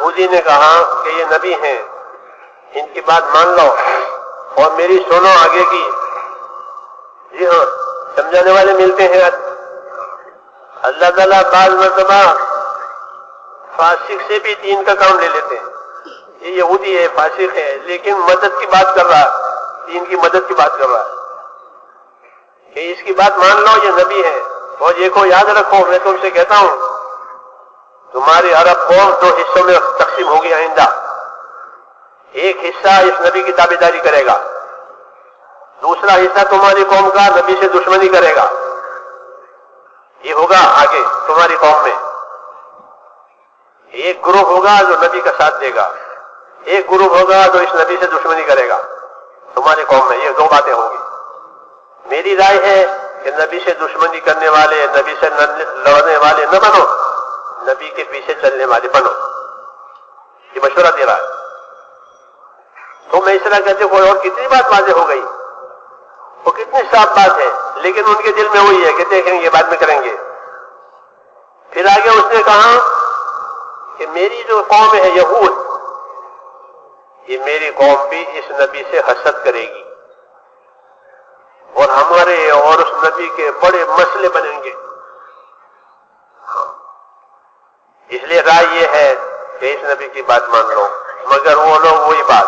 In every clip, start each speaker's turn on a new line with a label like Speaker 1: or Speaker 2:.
Speaker 1: یہودی نے کہا کہ یہ نبی ہیں۔ ان کی بات مان لو۔ اور میری سنو آگے کی۔ جی ہاں سمجھانے والے ملتے ہیں۔ اللہ تعالیٰ بعض مرتبہ فاسق سے بھی دین کا کام لے لیتے ہیں۔ یہ یہودی ہے، فاسق ہے، لیکن مدد کی بات کر رہا دین کی مدد کی بات کر رہا کہ اس کی بات مان لو، یہ نبی ہے۔ اور یہ کو یاد رکھو، میں تم سے کہتا ہوں۔ تمہاری عرب قوم دو حصوں میں تقسیم ہوگی آئندہ۔ ایک حصہ اس نبی کی تابے داری کرے گا۔ دوسرا حصہ تمہاری قوم کا نبی سے دشمنی کرے گا۔ یہ ہوگا آگے تمہاری قوم میں۔ ایک گروپ ہوگا جو نبی کا ساتھ دے گا۔ ایک گروپ ہوگا جو اس نبی سے دشمنی کرے گا۔ تمہاری قوم میں یہ دو باتیں ہوں گی۔ میری رائے ہے کہ نبی سے دشمنی کرنے والے، نبی سے لڑنے والے نہ بنو۔ نبی کے پیچھے چلنے والے بنو۔ یہ مشورہ دے رہا ہے۔ تو میں اس طرح کہتے ہوئے اور کتنی بات واضح ہو گئی۔ وہ کتنی صاف بات ہے، لیکن ان کے دل میں وہی ہے کہ دیکھیں گے، بعد میں کریں گے۔ پھر آگے اس نے کہا کہ میری جو قوم ہے یہود، یہ میری قوم بھی اس نبی سے حسد کرے گی۔ اور ہمارے اور اس نبی کے بڑے مسئلے بنیں گے۔ اس لیے رائے یہ ہے کہ اس نبی کی بات مان لو، مگر وہ لوگ وہی بات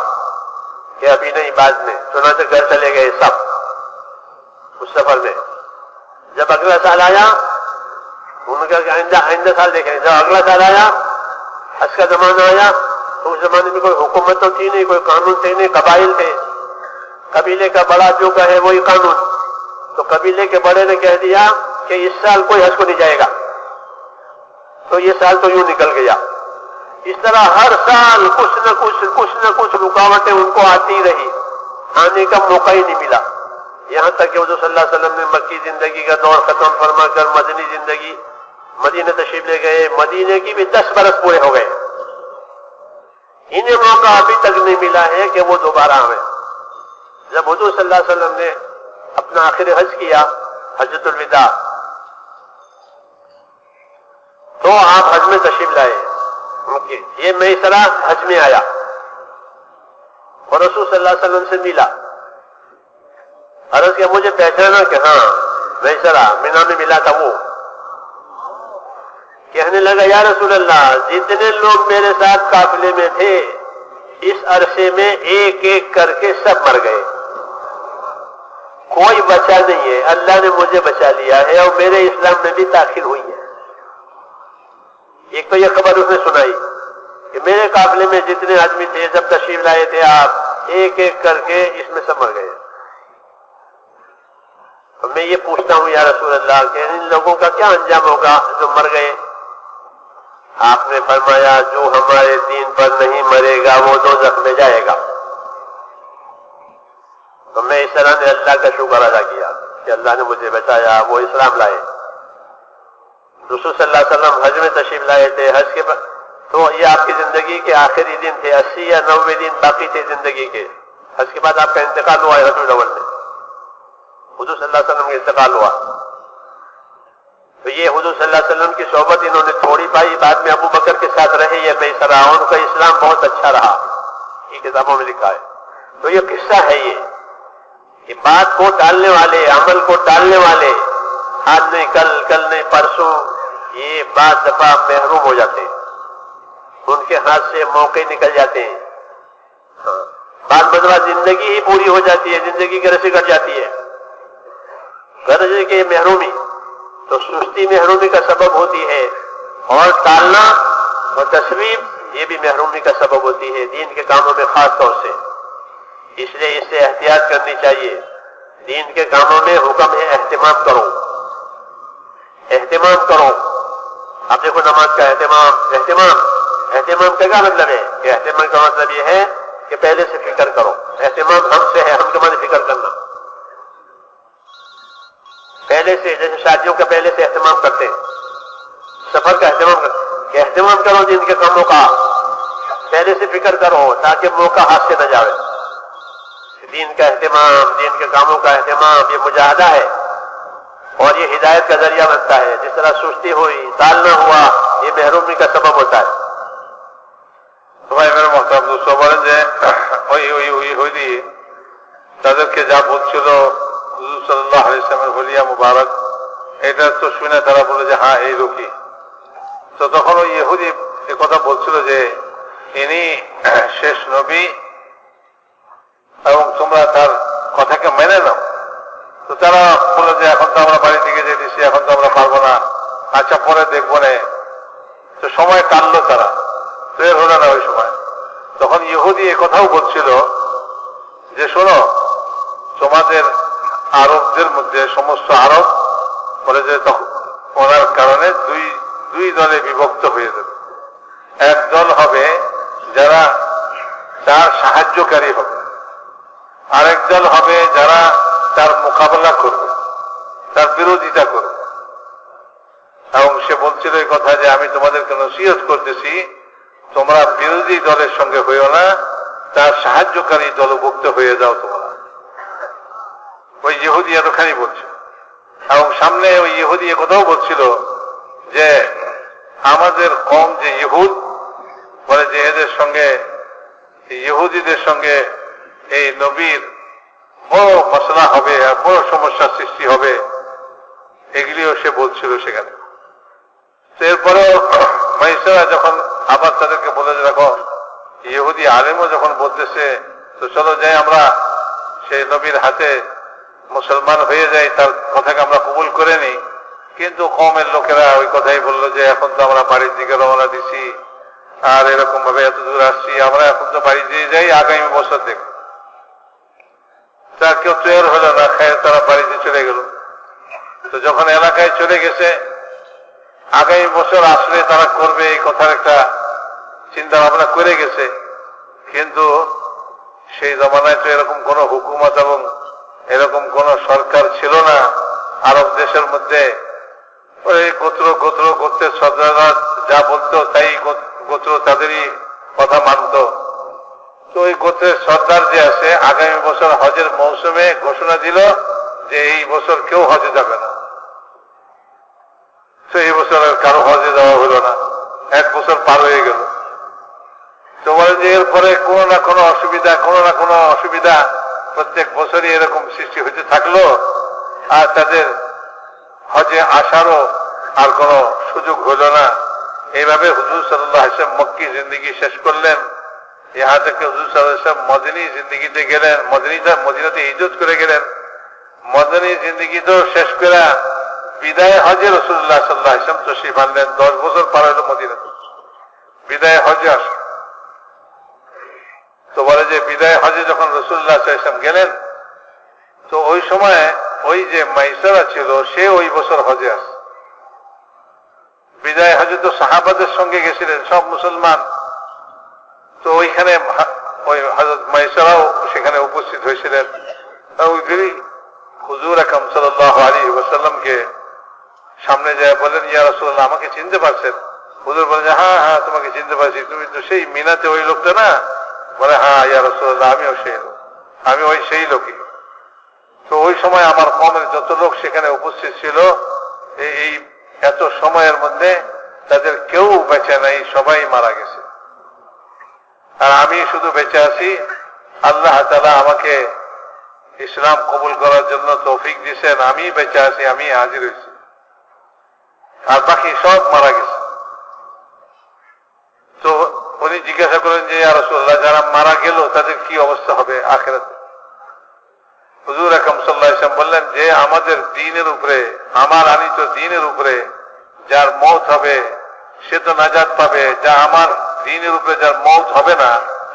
Speaker 1: کہ ابھی نہیں، بعد میں سنا سے گھر چلے گئے سب، اس سفر میں۔ جب اگلا سال آیا، ان کا آئندہ آئندہ سال دیکھیں، جب اگلا سال آیا اس کا زمانہ آیا، تو اس زمانے میں کوئی حکومت تو تھی نہیں، کوئی قانون تھے نہیں، قبائل تھے۔ قبیلے کا بڑا جو ہے، وہی قانون۔ تو قبیلے کے بڑے نے کہہ دیا کہ اس سال کوئی حج کو نہیں جائے گا۔ تو یہ سال تو یوں نکل گیا۔ اس طرح ہر سال کچھ نہ کچھ کچھ نہ کچھ رکاوٹیں ان کو آتی رہی۔ آنے کا موقع ہی نہیں ملا۔ یہاں تک کہ حضور صلی اللہ علیہ وسلم نے مکی زندگی کا دور ختم فرما کر مدنی زندگی، مدینہ تشریف لے گئے۔ مدینہ کی بھی دس برس پورے ہو گئے۔ انہیں موقع ابھی تک نہیں ملا ہے کہ وہ دوبارہ آئے جب حضور صلی اللہ علیہ وسلم نے اپنا آخر حج کیا حجت الوداع تو آپ حج میں تشریف لائے۔ یہ میں سلا حج میں آیا۔ اور رسول صلی اللہ علیہ وسلم سے ملا۔ عرض کیا مجھے پہچانا کہ ہاں میں سلا مینا میں ملا تھا وہ۔ کہنے لگا، یا رسول اللہ، جتنے لوگ میرے ساتھ قافلے میں تھے، اس عرصے میں ایک ایک کر کے سب مر گئے۔ کوئی بچا نہیں ہے۔ اللہ نے مجھے بچا لیا ہے اور میرے اسلام میں بھی تاخیر ہوئی ہے۔ ایک تو یہ خبر اس نے سنائی کہ میرے قافلے میں جتنے آدمی تھے، جب تشریف لائے تھے آپ، ایک ایک کر کے اس میں سمر گئے۔ تو میں یہ پوچھتا ہوں، یا رسول اللہ، کہ ان لوگوں کا کیا انجام ہوگا جو مر گئے؟ آپ نے فرمایا، جو ہمارے دین پر نہیں مرے گا، وہ دو میں جائے گا۔ تو میں اس طرح نے اللہ کا شکر ادا کیا کہ اللہ نے مجھے بچایا، وہ اسلام لائے۔ رسول صلی اللہ علیہ وسلم حج میں تشریف لائے تھے، حج کے با... تو یہ آپ کی زندگی کے آخری دن تھے، اسی یا نوے دن باقی تھے زندگی کے۔ حج کے بعد آپ کا انتقال ہوا ہے رسول اول میں۔ حضور صلی اللہ علیہ وسلم کا انتقال ہوا۔ تو یہ حضور صلی اللہ علیہ وسلم کی صحبت انہوں نے تھوڑی پائی، بعد میں ابو بکر کے ساتھ رہے، یہ بے سراہون کا اسلام بہت اچھا رہا۔ یہ کتابوں میں لکھا ہے۔ تو یہ قصہ ہے یہ، کہ بات کو ڈالنے والے، عمل کو ڈالنے والے آج نہیں کل کل نہیں، پرسوں یہ بعض دفعہ محروم ہو جاتے ہیں۔ ان کے ہاتھ سے موقع نکل جاتے ہیں۔ بعض مطلب زندگی ہی پوری ہو جاتی ہے، زندگی کی رسی کٹ جاتی ہے۔ غرض کہ محرومی، تو سستی محرومی کا سبب ہوتی ہے۔ اور ٹالنا اور تصویر یہ بھی محرومی کا سبب ہوتی ہے، دین کے کاموں میں خاص طور سے۔ اس لیے اس سے احتیاط کرنی چاہیے۔ دین کے کاموں میں حکم ہے اہتمام کرو۔ اہتمام کرو۔ آپ دیکھو نماز کا اہتمام اہتمام اہتمام کا کیا مطلب ہے؟ کہ اہتمام کا مطلب یہ ہے کہ پہلے سے فکر کرو۔ اہتمام ہم سے ہے، ہم کے مانے فکر کرنا۔ پہلے سے، جیسے شادیوں کا پہلے سے اہتمام کرتے ہیں۔ سفر کا اہتمام کرتے اہتمام کرو جن کے کاموں کا پہلے سے فکر کرو تاکہ موقع ہاتھ سے نہ جاوے۔ دین کا اہتمام، دین کے کاموں کا اہتمام، یہ مجاہدہ ہے۔ और ये हिदायत का जरिया बनता है जिस तरह सुस्ती हुई तालना हुआ ये महरूमी का सबब होता है
Speaker 2: সবাই মেরে মহতাব দোস্ত বলেন যে ওই ওই ওই হইলি তাদেরকে যা বলছিল হুজুর সাল্লাহ ইসলামের হলিয়া মুবারক এটা তো শুনে তারা বলে যে হ্যাঁ এই লোকই তো তখন ওই ইহুদি এ কথা বলছিল যে ইনি শেষ নবী এবং তোমরা তার কথাকে মেনে নাও তো তারা বলে যে এখন তো আমরা বাড়ি থেকে যেতেছি, এখন তো আমরা পারব না। আচ্ছা পরে দেখব না। তো সময় টানলো তারা। তো এর হলো না ওই সময়। তখন ইহুদি কথাও বলছিল যে, শোনো, তোমাদের আরবদের মধ্যে সমস্ত আরব বলে যে তখন ওনার কারণে দুই দুই দলে বিভক্ত হয়ে যাবে। এক দল হবে যারা তার সাহায্যকারী হবে। আরেক দল হবে যারা তার মোকাবেলা করবে, তার বিরোধিতা করবে। এবং সে বলছিল এই কথা যে, আমি তোমাদেরকে নসিহত করতেছি, তোমরা বিরোধী দলের সঙ্গে হইও না, তার সাহায্যকারী দলভুক্ত হয়ে যাও তোমরা। ওই ইহুদি এতখানি বলছে। এবং সামনে ওই ইহুদি কথাও বলছিল যে, আমাদের কম যে ইহুদ, বলে যে এদের সঙ্গে, ইহুদিদের সঙ্গে এই নবীর বড় মশলা হবে আর বড় সমস্যার সৃষ্টি হবে। এগুলিও সে বলছিল সেখানে। তো এরপরেও মাইসেরা যখন আবার তাদেরকে বলে দেখো, ইহুদি আলেমও যখন বলতেছে, তো চলো যাই আমরা। সেই নবীর হাতে মুসলমান হয়ে যাই, তার কথাকে আমরা কবুল করে নিই। কিন্তু কমের লোকেরা ওই কথাই বলল যে, এখন তো আমরা বাড়ির দিকে রওনা দিছি। আর এরকম ভাবে এত দূর আসছি, আমরা এখন তো বাড়ি দিয়ে যাই, আগামী বছর দেখ তার কেউ তৈরি হলো না, খায়, তারা বাড়িতে চলে গেল। তো যখন এলাকায় চলে গেছে, আগামী বছর আসলে তারা করবে এই কথার একটা চিন্তা ভাবনা করে গেছে। কিন্তু সেই জমানায় তো এরকম কোন হুকুমত এবং এরকম কোন সরকার ছিল না। আরব দেশের মধ্যে ওই গোত্র গোত্র গোত্রের সর্দাররা যা বলতো, তাই গোত্র তাদেরই কথা মানত। তো ওই গোত্রের সর্দার যে আছে, আগামী বছর হজের মৌসুমে ঘোষণা দিল যে এই বছর কেউ হজে যাবে না। তো এই বছর আর কারও হজে যাওয়া হলো না। এক বছর পার হয়ে গেল। তো বলে যে এরপরে কোনো না কোনো অসুবিধা, কোনো না কোনো অসুবিধা প্রত্যেক বছরই এরকম সৃষ্টি হতে থাকল আর তাদের হজে আসারও আর কোনো সুযোগ হলো না। এইভাবে হুজুর সাল্লাহ হাসেম মক্কি জিন্দিগি শেষ করলেন। সাল্লাহ হাসেম মদিনী গেলেন মদিনাতে ইজত করে গেলেন। মদিনী তো শেষ করে বিদায় হজে রসুল্লাহ সাল্লাহ আনলেন। দশ বছর পার বিদায় হজে আস তো বলে যে বিদায় হজে যখন রসুল্লাহ গেলেন, তো ওই সময় ওই যে মাইসারা ছিল, সে ওই বছর হজে আস। বিদায় হজে তো সাহাবাদের সঙ্গে গেছিলেন, সব মুসলমান। তো ওইখানে ওই হজরত মাইসারাও সেখানে উপস্থিত হয়েছিলেন। ওইগুলি হুজুর আকম সাল্লাহ আলী ওসাল্লামকে সামনে যায় বলেন ইয়া রসুল্লাহ আমাকে চিনতে পারছেন? হুজুর বলেন হ্যাঁ হ্যাঁ তোমাকে চিনতে পারছি। তুমি তো সেই মিনাতে ওই লোকটা না? বলে হ্যাঁ ইয়া রসুল্লাহ আমিও সেই লোক। আমি ওই সেই লোকই। তো ওই সময় আমার কমের যত লোক সেখানে উপস্থিত ছিল এই এত সময়ের মধ্যে তাদের কেউ বেঁচে নাই, সবাই মারা গেছে। আমি শুধু বেঁচে আছি, আল্লাহ তালা আমাকে ইসলাম কবুল করার জন্য তৌফিক দিয়েছেন, আমি বেঁচে আছি, আমি হাজির হয়েছি। আর বাকি সব মারা গেছে। তো উনি জিজ্ঞাসা করেন যে রসুল্লাহ যারা মারা গেল, তাদের কি অবস্থা হবে আখেরাতে? হুজুর আকম সাল্লাহাম বললেন যে, আমাদের দিনের উপরে, আমার আনিত দিনের উপরে যার মত হবে, সে তো নাজাদ পাবে। যা আমার দিনের উপরে যার মত হবে না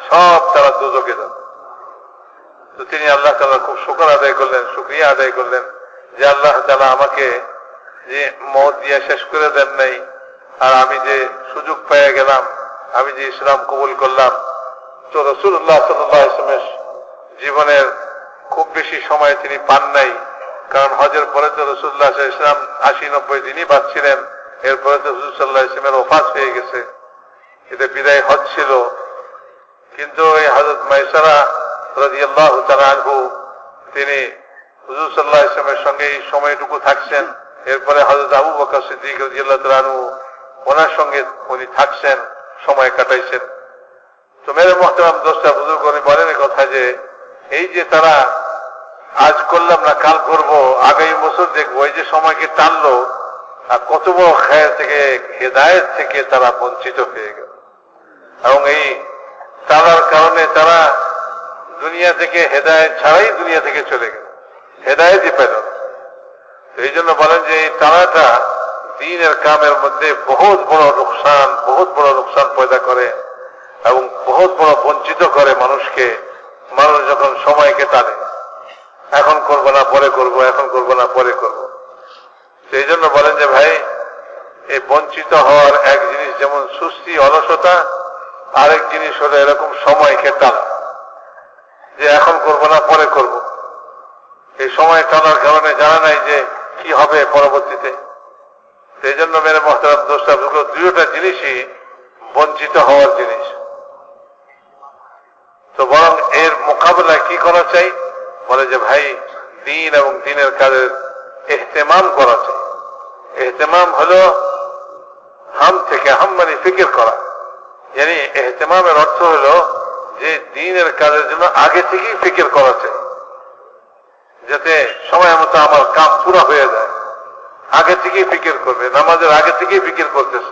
Speaker 2: সব তারা দুজকে যাবে তো তিনি আল্লাহ তালা খুব শুকর আদায় করলেন, শুক্রিয়া আদায় করলেন যে আল্লাহ তালা আমাকে যে মত দিয়ে শেষ করে দেন নাই, আর আমি যে সুযোগ পেয়ে গেলাম, আমি যে ইসলাম কবুল করলাম। তো রসুল্লাহ সাল্লামের জীবনের খুব বেশি সময় তিনি পান নাই, কারণ হজের পরে তো রসুল্লাহ ইসলাম আশি নব্বই দিনই বাঁচছিলেন। এরপরে তো হুজুর সাল্লাহ ইসলামের ওফাস হয়ে গেছে। এটা বিদায় হজ ছিল। কিন্তু এই হজরত মাইসারা রাজি আল্লাহ আনহু, তিনি হুজুর সাল্লাহ ইসলামের সঙ্গে এই সময়টুকু থাকছেন। এরপরে হজরত আবু বকর সিদ্দিক রাজি আল্লাহ আনহু ওনার সঙ্গে উনি থাকছেন, সময় কাটাইছেন। তো মেরে মোহতারাম দোষটা বুজুর্গ উনি বলেন কথা যে, এই যে তারা আজ করলাম না, কাল করব, আগামী বছর দেখব, এই যে সময়কে টানলো, আর কত বড় খেয়াল থেকে, হেদায়ত থেকে তারা বঞ্চিত হয়ে গেল। এবং এই টানার কারণে তারা দুনিয়া থেকে হেদায়ত ছাড়াই দুনিয়া থেকে চলে গেল। হেদায়তই পেল। এই জন্য বলেন যে এই টানাটা দিনের কামের মধ্যে বহুত বড় নোকসান, বহুত বড় নোকসান পয়দা করে এবং বহুত বড় বঞ্চিত করে মানুষকে। মানুষ যখন সময়কে টানে, এখন করব না, পরে করব, এখন করব না, পরে করব। সেই জন্য বলেন যে ভাই, এই বঞ্চিত হওয়ার এক জিনিস যেমন সুস্থি, অলসতা আরেক জিনিস হলো এরকম সময়কে টানা যে এখন করব না, পরে করব। এই সময় টানার কারণে জানা নাই যে কি হবে পরবর্তীতে। সেই জন্য মেরে মহতারাম দোষটা দুইটা জিনিসই বঞ্চিত হওয়ার জিনিস। তো বরং এর মোকাবেলায় কি করা চাই? বলে যে ভাই, দিন এবং দিনের কাজের এহতেমাম করা চাই। এহতেমাম হলো হাম থেকে হাম মানে ফিকির করা। Yani এহতেমামের অর্থ হলো যে দিনের কাজের জন্য আগে থেকেই ফিকির করা চাই যাতে সময় মতো আমার কাম পুরো হয়ে যায় আগে থেকেই ফিকির করবে নামাজের আগে থেকেই ফিকির করতেছে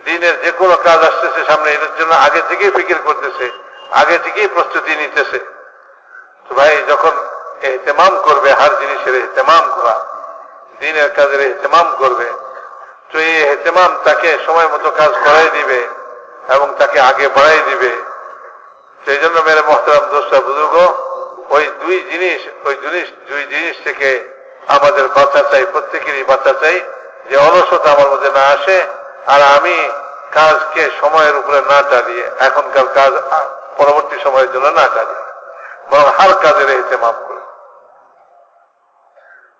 Speaker 2: দিনের যে কোনো কাজ আসতেছে সামনে এটার জন্য আগে থেকেই ফিকির করতেছে আগে থেকেই প্রস্তুতি নিতেছে তো ভাই যখন এহতেমাম করবে হার জিনিসের এহতেমাম করা দিনের কাজের এহতেমাম করবে তো এই এহতেমাম তাকে সময় মতো কাজ করাই দিবে এবং তাকে আগে বাড়াই দিবে। সেই জন্য মেরে মহতারাম দোষটা বুজুর্গ, ওই দুই জিনিস, ওই জিনিস দুই জিনিস থেকে আমাদের বাঁচা চাই, প্রত্যেকেরই বাঁচা চাই, যে অলসতা আমার মধ্যে না আসে, আর আমি কাজকে সময়ের উপরে না চালিয়ে এখনকার কাজ পরবর্তী সময়ের জন্য না চালিয়ে বরং হার কাজের এহতেমাম করে